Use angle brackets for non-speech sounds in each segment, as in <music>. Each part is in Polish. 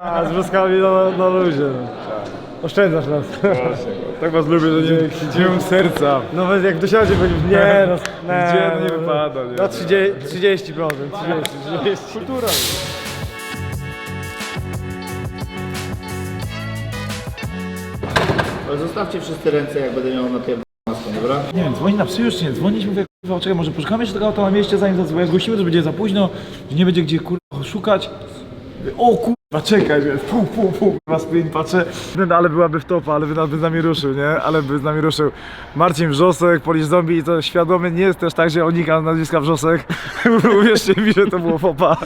A z wioskami na, na luzie. no. Oszczędzasz nas. Tak was lubię, że nie, nie mam serca. No więc jak dosiadzie będziesz, nie no, <laughs> nie, Gdzie? No nie wypada, nie. No 30%, 30%, 30%, 30%. Kultura. Ale zostawcie wszyscy ręce, jak będę miał na tej maskę, dobra? Nie wiem, dzwoni na psy już nie, dzwonić, mówię, kurwa, czekaj, może poszukamy jeszcze tego auta na mieście, zanim zadzwonię, zgłosimy, że będzie za późno, że nie będzie gdzie, kurwa, szukać. Mówię, O kurwa, czekaj, wiesz, pu, pu, pu, kurwa, sprint, patrzę, no, ale byłaby w topa, ale by, by z nami ruszył, nie, ale by z nami ruszył. Marcin Wrzosek, Polish Zombie i to świadomy nie jest też tak, że unika nazwiska Wrzosek, <laughs> uwierzcie mi, że to było popa.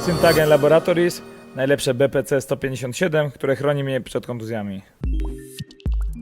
Syntagen Laboratories, najlepsze BPC 157, które chroni mnie przed kontuzjami.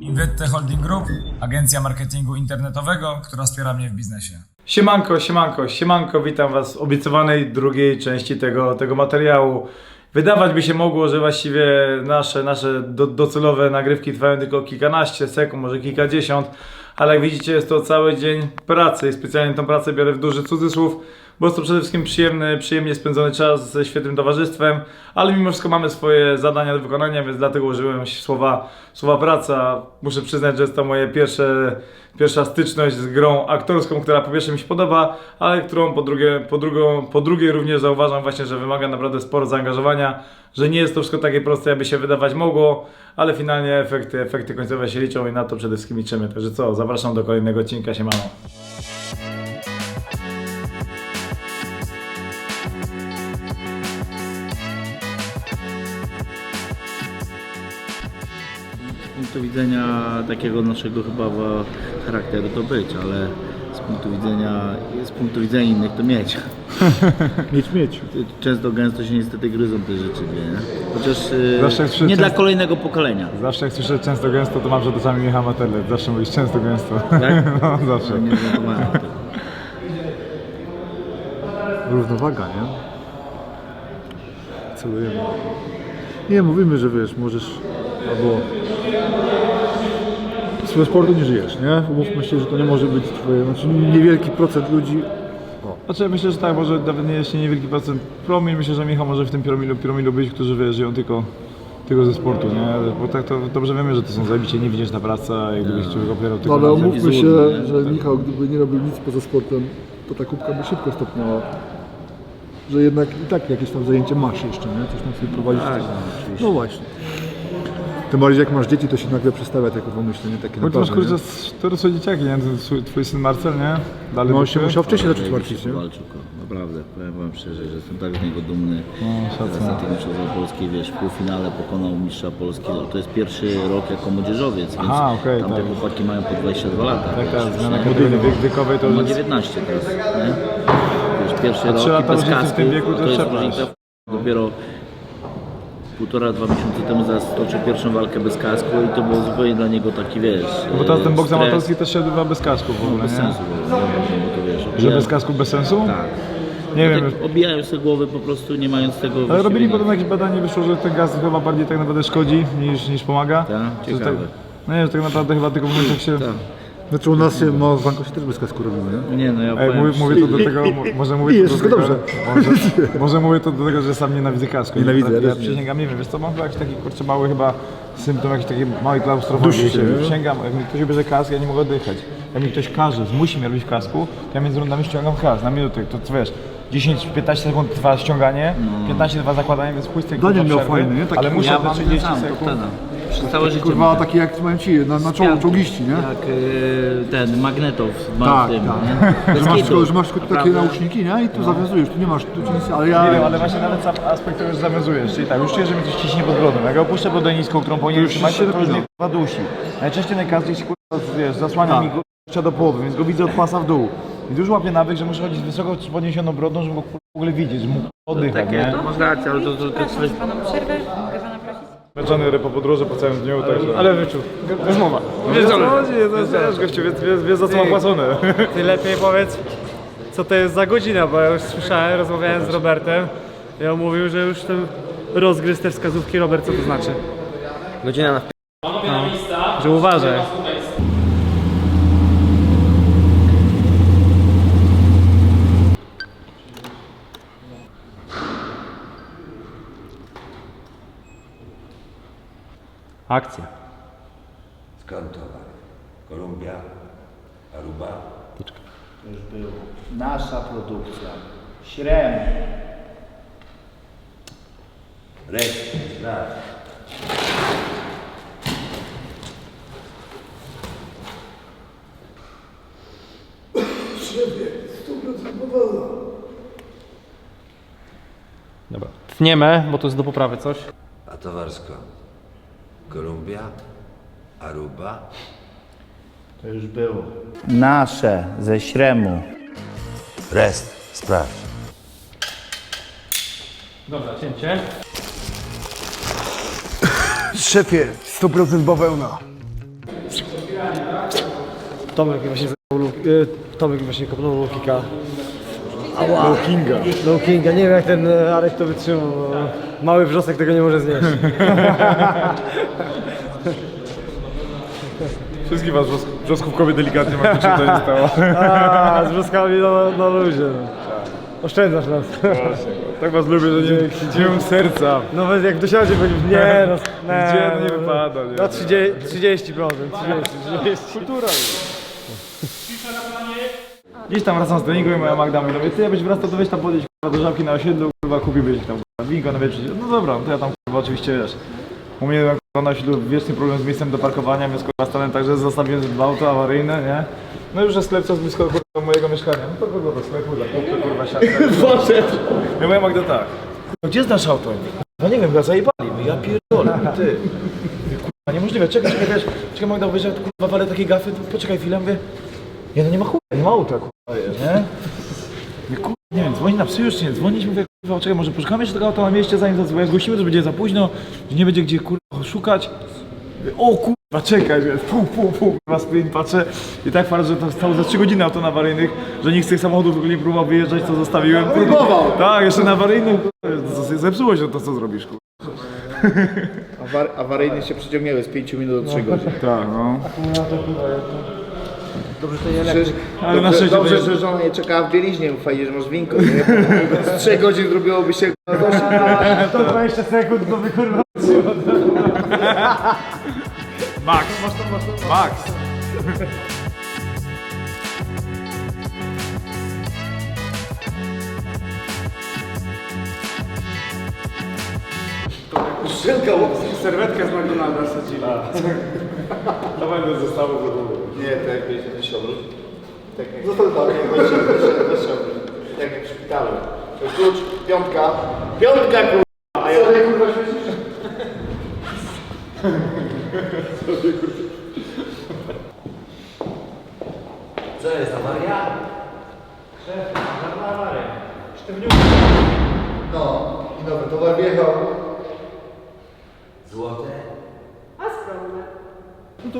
Invette Holding Group, agencja marketingu internetowego, która wspiera mnie w biznesie. Siemanko, siemanko, siemanko, witam Was w obiecywanej drugiej części tego, tego materiału. Wydawać by się mogło, że właściwie nasze, nasze do, docelowe nagrywki trwają tylko kilkanaście sekund, może kilkadziesiąt, ale jak widzicie jest to cały dzień pracy i specjalnie tą pracę biorę w duży cudzysłów, bo jest to przede wszystkim przyjemny, przyjemnie spędzony czas ze świetnym towarzystwem, ale mimo wszystko mamy swoje zadania do wykonania, więc dlatego użyłem słowa, słowa praca. Muszę przyznać, że jest to pierwsze, pierwsza styczność z grą aktorską, która po pierwsze mi się podoba, ale którą po drugie, po, drugą, po drugie również zauważam właśnie, że wymaga naprawdę sporo zaangażowania, że nie jest to wszystko takie proste, jakby się wydawać mogło, ale finalnie efekty, efekty końcowe się liczą i na to przede wszystkim liczymy. Także co, zapraszam do kolejnego odcinka, siemano. Punktu widzenia takiego naszego chyba charakteru to być, ale z punktu widzenia, z punktu widzenia innych to mieć. <laughs> Mieć, mieć. Często gęsto się niestety gryzą te rzeczy, nie? Chociaż y, słyszę nie dla często- kolejnego pokolenia. Zawsze jak słyszę często gęsto, to mam przed oczami Michał Matelec. Zawsze mówisz często gęsto. Tak? <laughs> No, zawsze. Nie. Równowaga, nie? Celujemy. Nie, mówimy, że wiesz, możesz albo z tego sportu nie żyjesz, nie? Umówmy się, że to nie może być twoje, znaczy niewielki procent ludzi Znaczy myślę, że tak, może nawet nie jest niewielki procent promil, myślę, że Michał może w tym promilu, promilu być, którzy wie, żyją tylko, tylko ze sportu, nie? Bo tak to dobrze wiemy, że to są zabicie niewdzięczna praca i gdybyś człowiek opierał tylko No, ale umówmy się, nie? że Tak. Michał gdyby nie robił nic poza sportem, to ta kubka by szybko stopniała. Że jednak i tak jakieś tam zajęcie masz jeszcze, nie? Coś tam sobie prowadzić. Tak, no, no właśnie. Tym bardziej jak masz dzieci, to się nagle przestawia takie pomyślenie, takie Bo ty masz kurczę, to rosło dzieciaki, nie? Twój- Twój syn Marcel, nie? Dalej No on się musiał wcześniej zacząć martwić, nie? powalczył, ko. naprawdę, powiem wam szczerze, że jestem tak z niego dumny. No. Teraz na tym mistrzostwa Polski, wiesz, w półfinale pokonał mistrza Polski. No, to jest pierwszy rok jako młodzieżowiec, więc Aha, okej, tam te tak. chłopaki mają po 22 lata. Tak, tak, zmiana nie? kategorii wiek, wiekowej to ma już jest... 19 teraz, nie? Wiesz, pierwszy A rok i bez różnicy w kasku, tym wieku to to jest różnica. Dopiero półtora, dwa miesiące temu zastoczył pierwszą walkę bez kasku i to było zupełnie dla niego taki, wiesz... No Bo teraz ten boks stres. amatorski też się odbywa bez kasku w ogóle, Bez nie? sensu? Bo to wiesz, Że bez kasku bez sensu? Tak. Nie No wiem, tak Obijają sobie głowy po prostu, nie mając tego Ale robili nic. potem jakieś badanie wyszło, że ten gaz chyba bardziej tak naprawdę szkodzi niż, niż pomaga. Tak? Że Ciekawe. Tak, no nie, że tak naprawdę chyba tylko w momencie jak się... Tak. Znaczy u nas się, no w banku się też bez kasku robimy, nie? Nie no, ja Ej, powiem mówię, mówię to do tego, mo- może mówię I to do wszystko tego, dobrze. Może, <laughs> może mówię to do tego, że sam nienawidzę kasku. Nienawidzę, ja, ja ja też nie. przysięgam, nie wiem, wiesz co, mam chyba jakiś taki kurczę mały chyba symptom jakiejś takiej małej klaustrofobii. Dusi się, nie? Przysięgam, jak mi ktoś bierze kask, ja nie mogę oddychać. Jak mi ktoś każe, zmusi mnie robić kasku, to ja między rundami ściągam kask na minutę, to co wiesz, 10-15 sekund trwa ściąganie, 15 trwa zakładanie, więc chuj z tej Daniel kurwa miał przerwy, fajny, nie? Taki- ale muszę ja te mam ten 30 sam. Przez całe życie Kurwa taki jak mają ci na, na czoło, czołgiści, nie? Jak y, ten Magnetow ma Tak, tym, tak. nie? Że masz, kitu. tylko, że masz tylko takie Naprawdę. nauczniki, nie? I tu zawiązujesz, tu nie masz, tu ci nic, ale ja... Nie wiem, ale właśnie nawet sam aspekt tego, że zawiązujesz, czyli tak, już czuję, że mi coś ciśnie pod brodą. Jak ja opuszczę brodę niską, którą powinienem już trzymać, się to, już mnie kurwa dusi. Najczęściej na każdej się kurwa, wiesz, zasłania Tak. mi go kurwa, do połowy, więc go widzę od pasa w dół. I już łapię nawyk, że muszę chodzić z wysoko podniesioną brodą, żeby go kurwa, w ogóle widzieć, żeby mógł oddychać, Takie, nie? to masz rację, ale to, to, to, to Proszę pana przerwę? Męczony po podróży po całym dniu, także... Ale wyczuł. Rozmowa. Wiesz co chodzi, wiesz, gościu, wiesz, wiesz, wiesz za co mam płacone. Ty lepiej powiedz, co to jest za godzina, bo ja już słyszałem, rozmawiałem z Robertem i on mówił, że już ten rozgryzł te wskazówki. Robert, co to znaczy? Godzina na No, że uważaj. Akcja. Skąd towar? Kolumbia? Aruba? To już było. Nasza produkcja. Śrem. Resztę, sprawdź. Dobra. Tniemy, bo to jest do poprawy coś. A towar skąd? Kolumbia? Aruba? To już było. Nasze, ze Śremu. Rest, sprawdź. Dobra, cięcie. Szefie, 100% bawełna. Tomek właśnie y, Tomek właśnie kopnął low kicka. Ała. Low kinga. Low kinga. Nie wiem jak ten e, Arek to wytrzymał. bo Mały wrzosek tego nie może znieść. <laughs> Wszystkich was wrzos- wrzoskówkowie delikatnie mam to nie stało. <laughs> A, z wrzoskami na, na luzie. no. Oszczędzasz nas. Tak was lubię, że nie, nie mam serca. No bez jak w dosiadzie powiedzieć, nie no. <laughs> Nie, Gdzie? No nie wypada, nie. No 30, 30%, 30, 30. Kultura. Gdzieś tam wracam z treningu i moja Magda mówi, no ty jakbyś wracał, to weź tam podejść kurwa, do żabki na osiedlu, kurwa kupiłbyś tam kurwa, winko na wieczór. No dobra, no to ja tam kurwa oczywiście wiesz. U mnie kurwa, na osiedlu wieczny problem z miejscem do parkowania, więc kurwa stanę tak, że zostawiłem dwa auto awaryjne, nie? No już jest sklep coraz blisko kurwa, mojego mieszkania. No to kogo do sklepu, zakupy, kurwa siatkę. Ja moja Magda tak. Kurwa, gdzie znasz auto? No nie wiem, chyba zajebali. Mówię, Ja pierdolę, ty. Mówię, Kurwa, niemożliwe, czekaj, czekaj, wiesz, czekaj Magda, tu, kurwa, walę takie gafy, to poczekaj chwilę, mówię. Nie no nie ma chuja, nie ma auta, kurwa, wiesz, nie? Mówię, kurwa, nie wiem, dzwoni na psy już, czy nie dzwonić, mówię, kurwa, czekaj, może poszukamy jeszcze tego auta na mieście, zanim zadzwonię, zgłosimy, że będzie za późno, że nie będzie gdzie, kurwa, szukać. Mówię, O kurwa, czekaj, wiesz, pu, pu, pu, kurwa, sprint, patrzę i tak fakt, że to stało za 3 godziny auto na awaryjnych, że nikt z tych samochodów w ogóle nie próbował wyjeżdżać, co zostawiłem. Próbował! Tak, jeszcze na awaryjnych, kurwa, zepsuło się to, co zrobisz, kurwa. Awar awaryjne się przyciągnęły z 5 minut do 3 godzin. Tak, no. Dobrze, to nie lepiej. Ale na dobrze, szczęście to dobrze jest- że żona nie czekała w bieliźnie, fajnie, że masz winko. Nie? Z 3 godzin zrobiłoby się dość. <laughs> To 20 sekund do wykurwa. Max. Max. Serwetkę z McDonalda sadzili. To będę zostało w ogóle. Nie, tak jak wiecie, weź się obróć. Tak jak... Został tak. Weź się, weź obróć. Tak jak w szpitalu. Klucz, piątka. Piątka, kurwa! A ja... Sobie, kurwa, świecisz? Co jest, awaria? No, i nowy towar wjechał. Złote?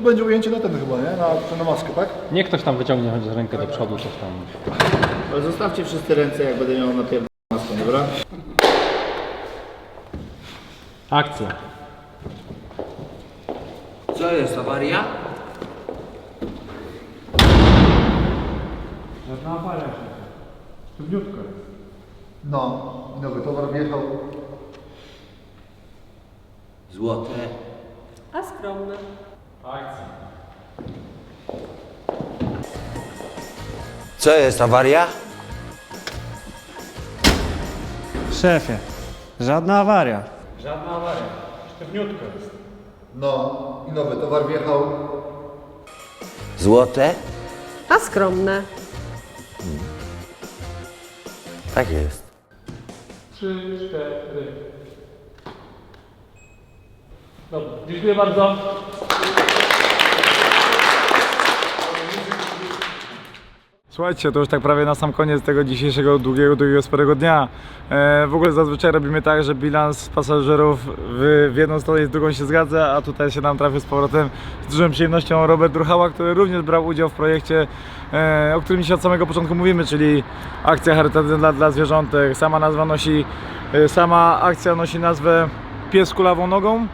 No to będzie ujęcie na ten chyba, nie? Na, na maskę, tak? Niech ktoś tam wyciągnie chociaż rękę do przodu, coś tam. Ale zostawcie wszyscy ręce, jak będę miał na pierdolę maskę, dobra? Akcja. Co jest, awaria? No, i nowy towar wjechał. Złote? A skromne. Co jest, awaria? Szefie, żadna awaria. No, i nowy towar wjechał. Złote? A skromne. Tak jest. Dziękuję bardzo. Słuchajcie, to już tak prawie na sam koniec tego dzisiejszego długiego, długiego, sporego dnia. E, w ogóle zazwyczaj robimy tak, że bilans pasażerów w, w jedną stronę i z drugą się zgadza, a tutaj się nam trafił z powrotem z dużą przyjemnością Robert Druchała, który również brał udział w projekcie, e, o którym dzisiaj od samego początku mówimy, czyli akcja charytatywna dla, dla zwierzątek. Sama nazwa nosi, e, sama akcja nosi nazwę Pies kulawą nogą.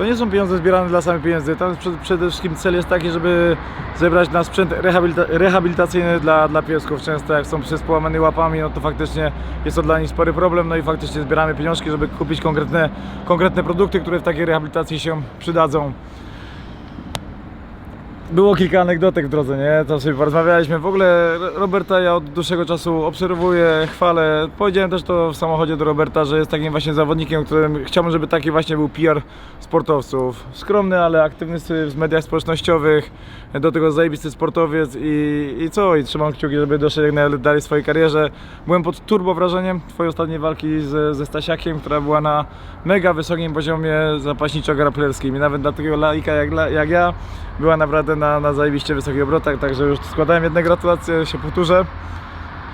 To nie są pieniądze zbierane dla samych pieniędzy. Tam przed- przede wszystkim cel jest taki, żeby zebrać na sprzęt rehabilita rehabilitacyjny dla, dla piesków. Często jak są przez połamane łapami, no to faktycznie jest to dla nich spory problem. No i faktycznie zbieramy pieniążki, żeby kupić konkretne, konkretne produkty, które w takiej rehabilitacji się przydadzą. Było kilka anegdotek w drodze, nie? To sobie porozmawialiśmy. W ogóle Roberta ja od dłuższego czasu obserwuję, chwalę. Powiedziałem też to w samochodzie do Roberta, że jest takim właśnie zawodnikiem, którym chciałbym, żeby taki właśnie był PR sportowców. Skromny, ale aktywny w mediach społecznościowych, do tego zajebisty sportowiec i, i co? I trzymam kciuki, żeby doszedł jak najdalej w swojej karierze. Byłem pod turbo wrażeniem twojej ostatniej walki ze, ze Stasiakiem, która była na mega wysokim poziomie zapaśniczo-graplerskim i nawet dla takiego laika jak, jak ja była naprawdę na, na zajebiście wysokich obrotach, także już składałem jedne gratulacje, się powtórzę.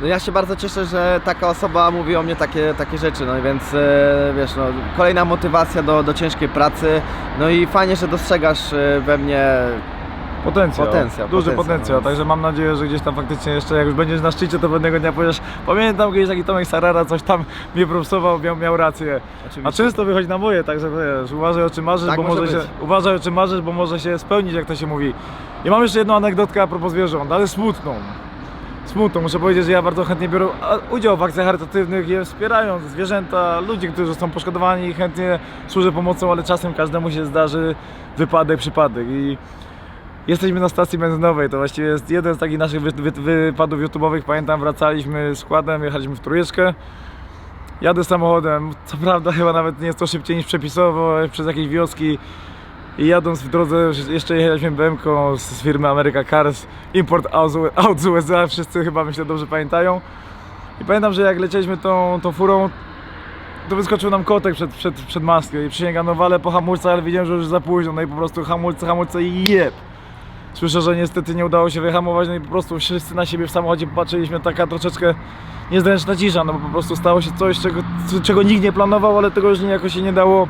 No ja się bardzo cieszę, że taka osoba mówi o mnie takie, takie rzeczy, no więc e, wiesz, no, kolejna motywacja do, do ciężkiej pracy, no i fajnie, że dostrzegasz e, we mnie Potencjał, Potencjał, duży potencjał, potencjał, więc- także mam nadzieję, że gdzieś tam faktycznie jeszcze jak już będziesz na szczycie, to pewnego dnia powiesz, pamiętam kiedyś taki Tomek Sarara coś tam mnie propsował, miał, miał rację. A często wychodzi na moje, także wiesz, uważaj o czym marzysz, Tak bo może może się, uważaj o czym marzysz, bo może się spełnić, jak to się mówi. I mam jeszcze jedną anegdotkę a propos zwierząt, ale smutną. Smutną, muszę powiedzieć, że ja bardzo chętnie biorę udział w akcjach charytatywnych, je wspierając zwierzęta, ludzi, którzy są poszkodowani, chętnie służę pomocą, ale czasem każdemu się zdarzy wypadek, przypadek i Jesteśmy na stacji benzynowej, to właściwie jest jeden z takich naszych wy, wy, wypadów YouTube'owych. Pamiętam, wracaliśmy składem, jechaliśmy w trójeczkę. Jadę samochodem, co prawda chyba nawet nie jest to szybciej niż przepisowo, przez jakieś wioski. I jadąc w drodze, jeszcze jechaliśmy BMK z firmy America Cars, import aut z- USA, wszyscy chyba myślę dobrze pamiętają. I pamiętam, że jak lecieliśmy tą, tą furą, to wyskoczył nam kotek przed, przed, przed i przysięgam, no walę po hamulce, ale widziałem, że już za późno, no i po prostu hamulce, hamulce i jeb. Słyszę, że niestety nie udało się wyhamować, no i po prostu wszyscy na siebie w samochodzie popatrzyliśmy, taka troszeczkę niezręczna cisza, no bo po prostu stało się coś, czego, czego nikt nie planował, ale tego już niejako się nie dało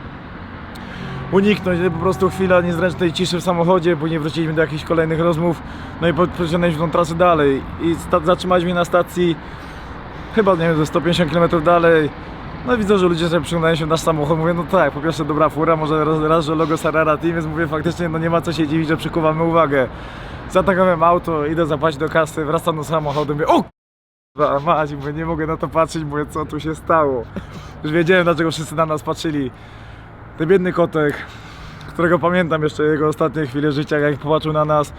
uniknąć. Po prostu chwila niezręcznej ciszy w samochodzie, później wróciliśmy do jakichś kolejnych rozmów, no i po- pociągnęliśmy tą trasę dalej i zatrzymaliśmy na stacji chyba, nie wiem, ze 150 km dalej. No widzę, że ludzie sobie przyglądają się w nasz samochód, mówię, no tak, po pierwsze dobra fura, może raz, raz że logo Sarara Team, więc mówię, faktycznie no nie ma co się dziwić, że przykuwamy uwagę. Zatakowałem auto, idę zapłacić do kasy, wracam do samochodu, mówię, o k***a, mać, mówię, nie mogę na to patrzeć, mówię, co tu się stało. Już wiedziałem, dlaczego wszyscy na nas patrzyli. Ten biedny kotek, którego pamiętam jeszcze jego ostatnie chwile życia, jak popatrzył na nas,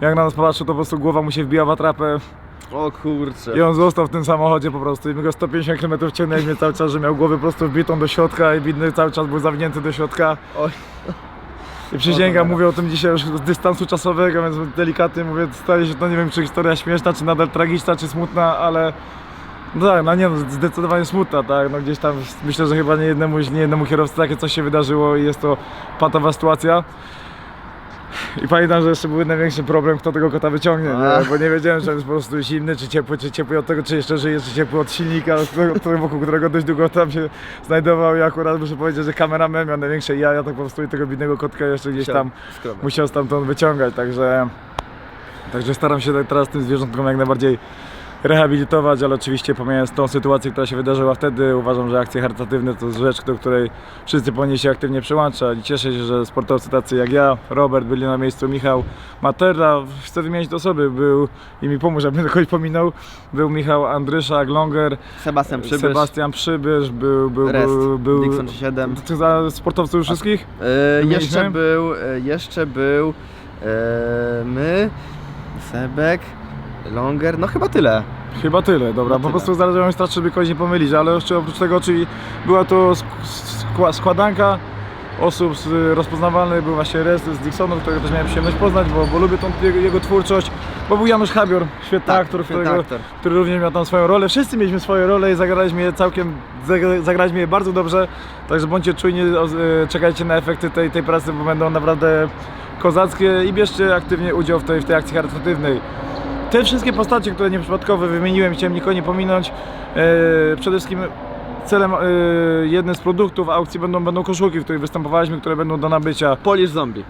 jak na nas popatrzył, to po prostu głowa mu się wbiła w atrapę. O kurczę. I on został w tym samochodzie po prostu i my go 150 km ciągnęliśmy cały czas, że miał głowę po prostu wbitą do środka i widny cały czas był zawinięty do środka. Oj. I przysięgam, mówię o tym dzisiaj już z dystansu czasowego, więc delikatnie mówię, staje się to nie wiem czy historia śmieszna, czy nadal tragiczna, czy smutna, ale no tak, no nie no, zdecydowanie smutna, tak, no gdzieś tam myślę, że chyba nie jednemu, nie jednemu kierowcy takie coś się wydarzyło i jest to patowa sytuacja. I pamiętam, że jeszcze był największy problem, kto tego kota wyciągnie, nie? bo nie wiedziałem, czy on jest po prostu zimny, czy ciepły, czy ciepły od tego, czy jeszcze żyje, czy ciepły od silnika, wokół którego dość długo tam się znajdował. I akurat muszę powiedzieć, że kameraman miał największe jaja, tak po prostu i tego bidnego kotka jeszcze gdzieś tam musiał stamtąd wyciągać, także, także staram się tak teraz tym zwierzątkom jak najbardziej rehabilitować, ale oczywiście pomijając tą sytuację, która się wydarzyła wtedy, uważam, że akcje charytatywne to rzecz, do której wszyscy powinni się aktywnie przyłączać i cieszę się, że sportowcy tacy jak ja, Robert, byli na miejscu, Michał Matera, chcę wymienić osoby, był i mi pomóż, abym kogoś pominął, był Michał Andryszak, Longer, Sebastian Przybysz, Sebastian Przybysz, był, był, Rest, był, był Dixon 7. To za sportowców już wszystkich? Wymieniliśmy? jeszcze był, jeszcze był e, my, Sebek, Longer, no chyba tyle. Chyba tyle, dobra. Po tyle. prostu zależało mi strasznie, żeby kogoś nie pomylić, ale jeszcze oprócz tego, czyli była to sk- skła- składanka osób z, rozpoznawalnych, był właśnie Rest z Dixonu, którego też miałem przyjemność poznać, bo, bo lubię tą jego, jego twórczość, bo był Janusz Habior, świetny Tak, aktor, świetny którego, aktor. który również miał tam swoją rolę. Wszyscy mieliśmy swoje role i zagraliśmy je całkiem, zagra- zagraliśmy je bardzo dobrze, także bądźcie czujni, e, czekajcie na efekty tej, tej pracy, bo będą naprawdę kozackie i bierzcie aktywnie udział w tej, w tej akcji charytatywnej. Te wszystkie postacie, które nieprzypadkowo wymieniłem, chciałem nikogo nie pominąć. E, przede wszystkim celem e, jednym z produktów aukcji będą, będą koszulki, w których występowaliśmy, które będą do nabycia. Polish Zombie.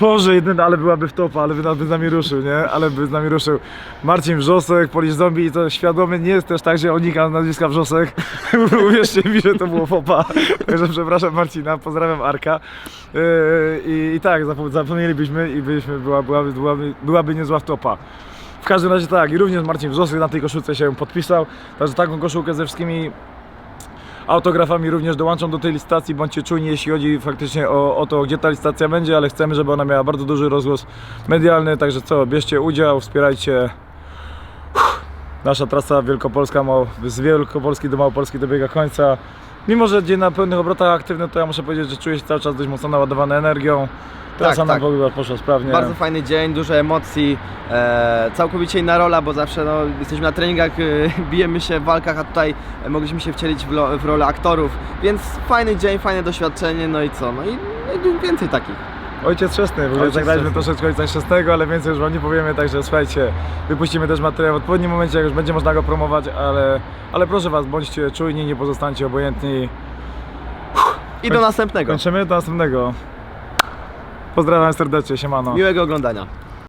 Boże, jeden, ale byłaby w topa, ale by, by z nami ruszył, nie? Ale by z nami ruszył. Marcin Wrzosek, Polish Zombie i to świadomy nie jest też tak, że unikam nazwiska Wrzosek. <laughs> Uwierzcie mi, że to było popa. Także przepraszam Marcina, pozdrawiam Arka. Yy, I, I tak, zapo- zapomnielibyśmy i byliśmy, była, byłaby, byłaby, byłaby niezła wtopa. W każdym razie tak, i również Marcin Wrzosek na tej koszulce się podpisał. Także taką koszulkę ze wszystkimi autografami również dołączą do tej licytacji. Bądźcie czujni, jeśli chodzi faktycznie o, o to, gdzie ta licytacja będzie, ale chcemy, żeby ona miała bardzo duży rozgłos medialny. Także co, bierzcie udział, wspierajcie. Uff, Nasza trasa wielkopolska z Wielkopolski do Małopolski dobiega końca. Mimo, że dzień na pełnych obrotach aktywny, to ja muszę powiedzieć, że czuję się cały czas dość mocno naładowany energią. Trasa Tak, tak. w ogóle poszła sprawnie. Bardzo fajny dzień, dużo emocji, e, całkowicie inna rola, bo zawsze no, jesteśmy na treningach, e, <laughs> bijemy się w walkach, a tutaj mogliśmy się wcielić w, lo, w rolę aktorów, więc fajny dzień, fajne doświadczenie, no i co, no i, no i więcej takich. Ojciec Chrzestny, w ogóle Ojciec zagraliśmy Chrzestny. troszeczkę Ojca Chrzestnego, ale więcej już Wam nie powiemy, także słuchajcie, wypuścimy też materiał w odpowiednim momencie, jak już będzie można go promować, ale, ale proszę Was, bądźcie czujni, nie pozostańcie obojętni. I do następnego. Kończymy do następnego. Pozdrawiam serdecznie, siemano. Miłego oglądania.